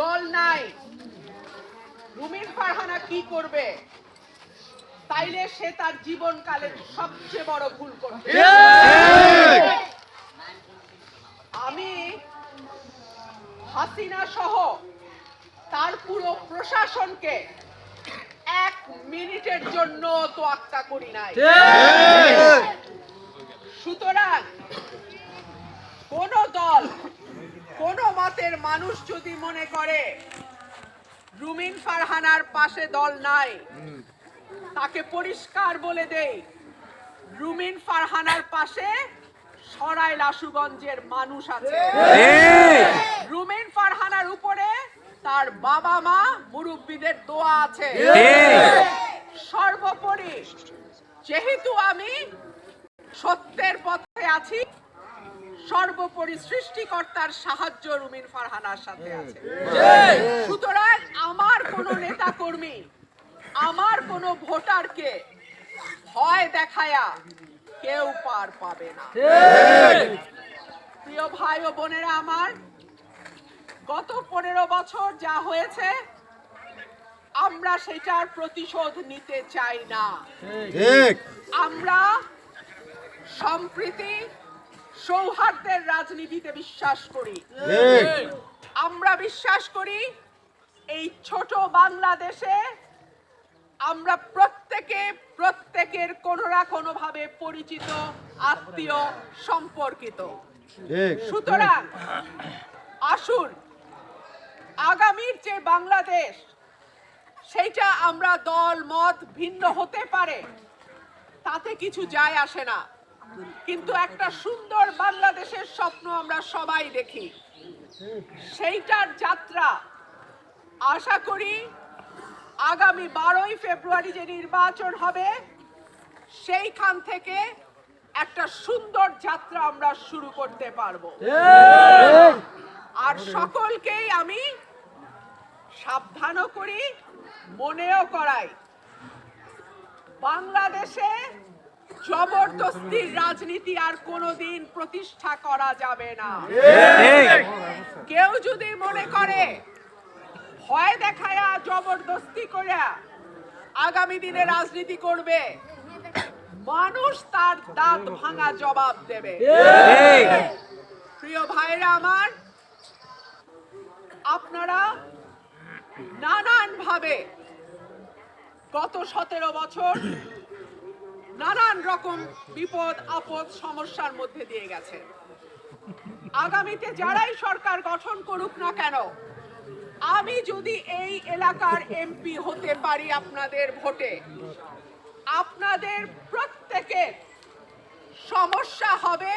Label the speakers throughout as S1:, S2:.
S1: দল নাই। রুমিন ফারহানা কি করবে? তাইলে সে তার জীবনকালের সবচেয়ে বড় ভুল করবে। আমি হাসিনা সহ তার পুরো প্রশাসনকে এক মিনিটের জন্য তোয়াক্কা করি নাই। সুতরাং কোন দল মানুষ যদি মনে করে রুমিন ফারহানার পাশে দল নাই তাকে পরিষ্কার বলে দেই রুমিন ফারহানার পাশে সরাই লাশুগঞ্জের মানুষ আছে। রুমিন ফারহানার উপরে তার বাবা মা মুরব্বীদের দোয়া আছে। সর্বোপরি যেহেতু আমি সত্যের পথে আছি সর্বোপরি সৃষ্টিকর্তার সাহায্য রুমিন ফারহানার সাথে আছে। সুতরাং আমার কোনো নেতা কর্মী আমার কোনো ভোটারকে ভয় দেখায়া কেউ পার পাবে না। প্রিয় ভাই ও বোনেরা আমার গত পনেরো বছর যা হয়েছে আমরা সেটার প্রতিশোধ নিতে চাই না। আমরা সম্প্রীতি সৌহার্দ্যের রাজনীতিতে বিশ্বাস করি। আমরা বিশ্বাস করি এই ছোট বাংলাদেশে আমরা প্রত্যেকে প্রত্যেকের কোনো না কোনো ভাবে পরিচিত আত্মীয় সম্পর্কিত। সুতরাং আসুন আগামীর যে বাংলাদেশ সেইটা আমরা দল মত ভিন্ন হতে পারে তাতে কিছু যায় আসে না। কিন্তু একটা সুন্দর বাংলাদেশের স্বপ্ন আমরা সবাই দেখি। সেইটার যাত্রা আশা করি আগামী বারোই ফেব্রুয়ারি যে নির্বাচন হবে, সেইখান থেকে একটা সুন্দর যাত্রা আমরা শুরু করতে পারব। আর সকলকেই আমি সাবধানও করি, মনেও করাই, বাংলাদেশে জবরদস্তির রাজনীতি আর কোনোদিন প্রতিষ্ঠা করা যাবে না। কেউ যদি মনে করে ভয় দেখায়া জবরদস্তি করে আগামী দিনে রাজনীতি করবে মানুষ তার দাঁত ভাঙা জবাব দেবে। প্রিয় ভাইরা আমার আপনারা নানান ভাবে গত সতেরো বছর নানান রকম বিপদ আপদ সমস্যার মধ্যে দিয়ে গেছে। আগামীতে যারাই সরকার গঠন করুক না কেন আমি যদি এই এলাকার এমপি হতে পারি আপনাদের ভোটে আপনাদের প্রত্যেকের সমস্যা হবে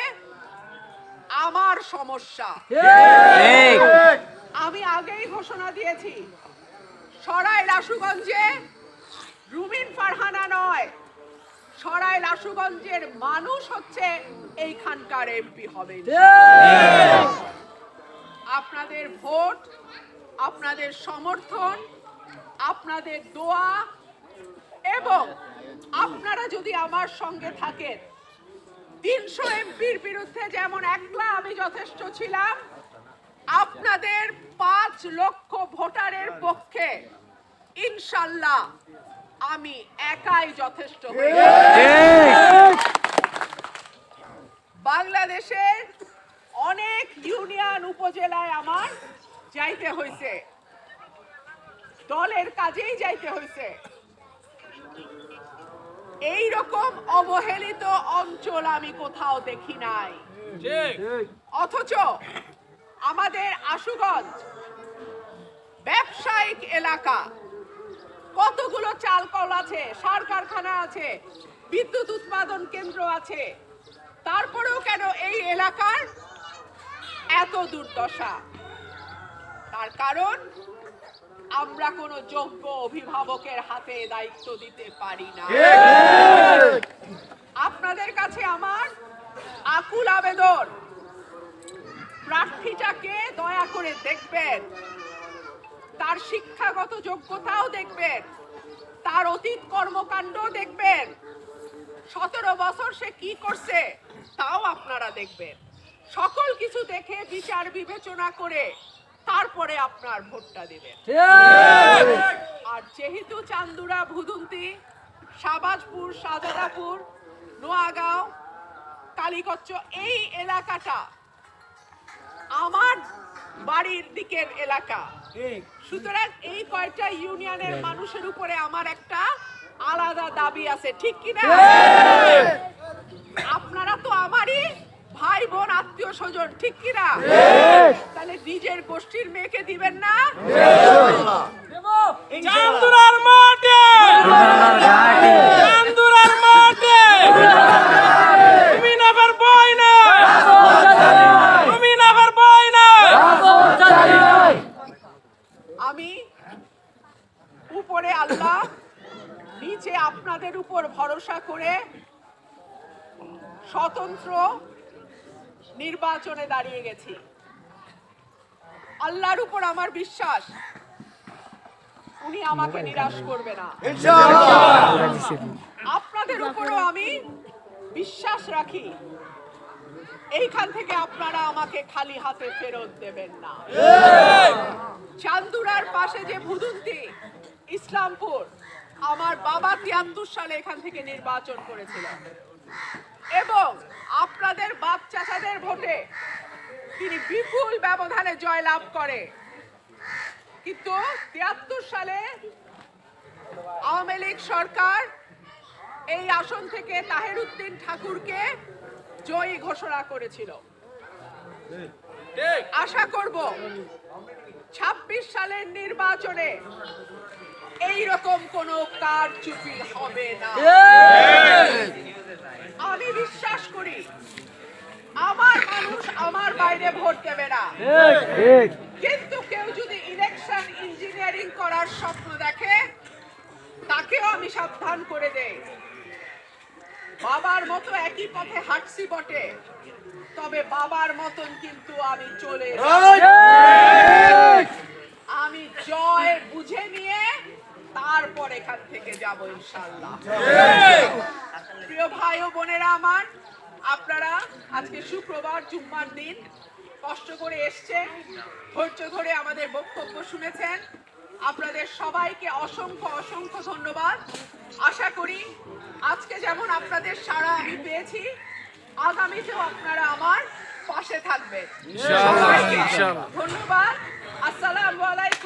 S1: আমার সমস্যা। আমি আগেই ঘোষণা দিয়েছি সরাই লাশুগঞ্জে রুমিন ফারহানা নয় সরাই লাশুগঞ্জের মানুষ হচ্ছে এইখানকার এমপি হবে আপনাদের ভোট আপনাদের সমর্থন আপনাদের দোয়া এবং আপনারা যদি আমার সঙ্গে থাকেন তিনশো এমপির বিরুদ্ধে যেমন একলা আমি যথেষ্ট ছিলাম আপনাদের পাঁচ লক্ষ ভোটারের পক্ষে ইনশাল্লাহ আমি একাই যথেষ্ট বাংলাদেশের অনেক ইউনিয়ন উপজেলায় আমার যাইতে হয়েছে দলের কাজেই যাইতে হয়েছে এই রকম অবহেলিত অঞ্চল আমি কোথাও দেখি নাই। অথচ আমাদের আশুগঞ্জ ব্যবসায়িক এলাকা কতগুলো চাল কল আছে? সার কারখানা আছে বিদ্যুৎ উৎপাদন কেন্দ্র আছে। তারপরেও কেন এই এলাকার এত দুর্দশা? তার কারণ আমরা কোনো যোগ্য অভিভাবকের হাতে দায়িত্ব দিতে পারি না। আপনাদের কাছে আমার আকুল আবেদন। প্রার্থীটাকে দয়া করে দেখবেন। তার শিক্ষাগত যোগ্যতাও দেখবেন, তার অতীত কর্মকাণ্ড দেখবেন। সতেরো বছর সে কি করছে, তাও আপনারা দেখবেন। সকল কিছু দেখে, বিচার বিবেচনা করে, তারপরে আপনার ভোটটা দেবেন। আর যেহেতু চান্দুরা, ভুদুন্তি, শাহবাজপুর, শাহজাদাপুর, নোয়াগাঁও কালীকচ্চ এই এলাকাটা আমার বাড়ির দিকের এলাকা সুতরাং এই কয়টা ইউনিয়নের মানুষের উপরে আমার একটা আলাদা দাবি আছে ঠিক কিনা আপনারা তো আমারই ভাই বোন আত্মীয় স্বজন ঠিক কিনা তাহলে নিজের গোষ্ঠীর মেয়েকে দিবেন না?
S2: চান্দুরার মাঠে চান্দুরার মাঠে তুমি না পারবই না তুমি না পারবই না
S1: আমি উপরে আল্লাহ নিচে আপনাদের উপর ভরসা করে স্বতন্ত্র নির্বাচনে দাঁড়িয়ে গেছি। আল্লাহর উপর আমার বিশ্বাস উনি আমাকে নিরাশ করবে না। আপনাদের উপরও আমি বিশ্বাস রাখি এইখান থেকে আপনারা আমাকে খালি হাতে ফেরত দেবেন না। চান্দুরার পাশে যে ভুদুন্তি ইসলামপুর আমার বাবা তিয়াত্তর সালে এখান থেকে নির্বাচন করেছিল। এবং আপনাদের বাপ চাচাদের ভোটে তিনি বিপুল ব্যবধানে জয়লাভ করে। কিন্তু তিয়াত্তর সালে আওয়ামী লীগ সরকার এই আসন থেকে তাহের উদ্দিন ঠাকুরকে জয়ী ঘোষণা করেছিল। আশা করব ছাব্বিশ সালের নির্বাচনে এই রকম কোন কারচুপি হবে না। আমি বিশ্বাস করি আমার মানুষ আমার বাইরে ভোট দেবে না। কিন্তু কেউ যদি ইলেকশন ইঞ্জিনিয়ারিং করার স্বপ্ন দেখে তাকেও আমি সাবধান করে দেই। বাবার মতো একই পথে হাঁটছি বটে তবে বাবার মতন কিন্তু আমি চলে যাই। আমি জয় বুঝে নিয়ে তারপর এখান থেকে যাব ইনশাল্লাহ প্রিয় ভাই ও বোনেরা আমার আপনারা আজকে শুক্রবার জুম্মার দিন কষ্ট করে এসছেন ধৈর্য ধরে আমাদের বক্তব্য শুনেছেন। আপনাদের সবাইকে অসংখ্য অসংখ্য ধন্যবাদ। আশা করি আজকে যেমন আপনাদের সারা আমি পেয়েছি আগামীতেও আপনারা আমার পাশে থাকবেন। ধন্যবাদ। আসসালামু আলাইকুম।